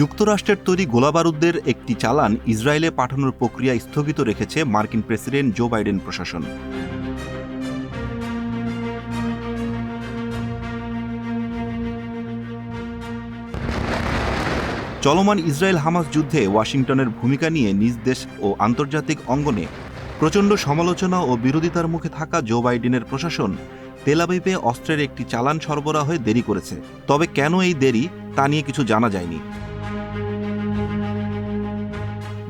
যুক্তরাষ্ট্রের তৈরি গোলাবারুদের একটি চালান ইসরায়েলে পাঠানোর প্রক্রিয়া স্থগিত রেখেছে মার্কিন প্রেসিডেন্ট জো বাইডেন প্রশাসন। চলমান ইসরায়েল হামাস যুদ্ধে ওয়াশিংটনের ভূমিকা নিয়ে নিজ দেশ ও আন্তর্জাতিক অঙ্গনে প্রচণ্ড সমালোচনা ও বিরোধিতার মুখে থাকা জো বাইডেনের প্রশাসন তেলাবিবে অস্ত্রের একটি চালান সরবরাহে দেরি করেছে। তবে কেন এই দেরি তা নিয়ে কিছু জানা যায়নি।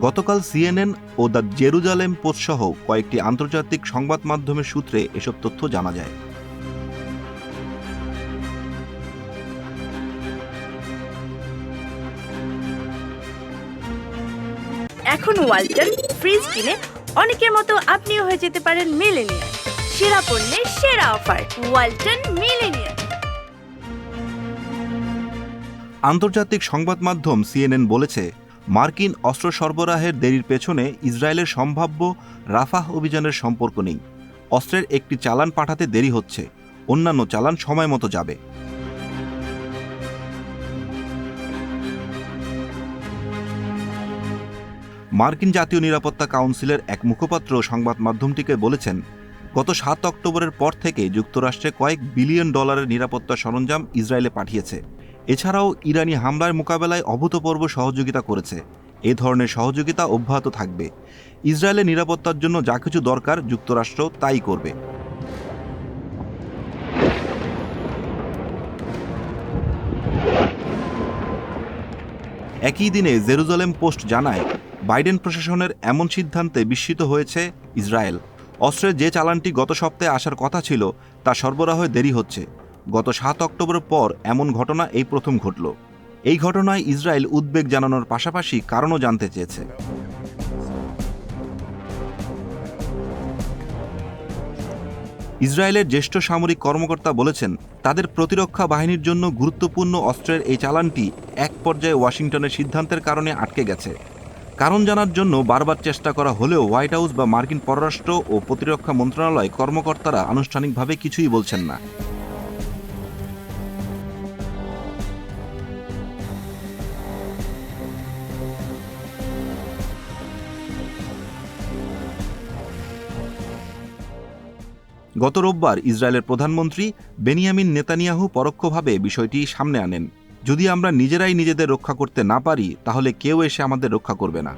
গতকাল সিএনএন ও দ্য জেরুজালেম পোস্ট সহ কয়েকটি আন্তর্জাতিক সংবাদ মাধ্যমের সূত্রে এসব তথ্য জানা যায়। এখন ওয়ালটন ফ্রিজ কিনে অনেকের মতো আপনিও হয়ে যেতে পারেন মিলেনিয়ার সেরা পণ্যের সেরা অফার ওয়ালটন মিলেনিয়ার আন্তর্জাতিক সংবাদ মাধ্যম সিএনএন বলেছে মার্কিন অস্ত্র সরবরাহের দেরির পেছনে ইসরায়েলের সম্ভাব্য রাফাহ অভিযানের সম্পর্ক নেই। অস্ত্রের একটি চালান পাঠাতে দেরি হচ্ছে, অন্যান্য চালান সময় মতো যাবে। মার্কিন জাতীয় নিরাপত্তা কাউন্সিলের এক মুখপাত্র সংবাদ মাধ্যমটিকে বলেছেন, গত সাত অক্টোবরের পর থেকে যুক্তরাষ্ট্রে কয়েক বিলিয়ন ডলারের নিরাপত্তা সরঞ্জাম ইসরায়েলে পাঠিয়েছে। এছাড়াও ইরানি হামলার মোকাবেলায় অভূতপূর্ব সহযোগিতা করেছে। এ ধরনের সহযোগিতা অব্যাহত থাকবে। ইসরায়েলের নিরাপত্তার জন্য যা কিছু দরকার যুক্তরাষ্ট্র তাই করবে। একই দিনে জেরুজালেম পোস্ট জানায়, বাইডেন প্রশাসনের এমন সিদ্ধান্তে বিস্মিত হয়েছে ইসরায়েল। অস্ত্রের যে চালানটি গত সপ্তাহে আসার কথা ছিল, তা সরবরাহে দেরি হচ্ছে। গত সাত অক্টোবরের পর এমন ঘটনা এই প্রথম ঘটল। এই ঘটনায় ইসরায়েল উদ্বেগ জানানোর পাশাপাশি কারণও জানতে চেয়েছে। ইসরায়েলের জ্যেষ্ঠ সামরিক কর্মকর্তা বলেছেন, তাদের প্রতিরক্ষা বাহিনীর জন্য গুরুত্বপূর্ণ অস্ত্রের এই চালানটি এক পর্যায়ে ওয়াশিংটনের সিদ্ধান্তের কারণে আটকে গেছে। কারণ জানার জন্য বারবার চেষ্টা করা হলেও হোয়াইট হাউস বা মার্কিন পররাষ্ট্র ও প্রতিরক্ষা মন্ত্রণালয় কর্মকর্তারা আনুষ্ঠানিকভাবে কিছুই বলছেন না। গত রোববার ইসরায়েলের প্রধানমন্ত্রী বেনিয়ামিন নেতানিয়াহু পরোক্ষভাবে বিষয়টি সামনে আনেন। যদি আমরা নিজেরাই নিজেদের রক্ষা করতে না পারি, তাহলে কেউ এসে আমাদের রক্ষা করবে না।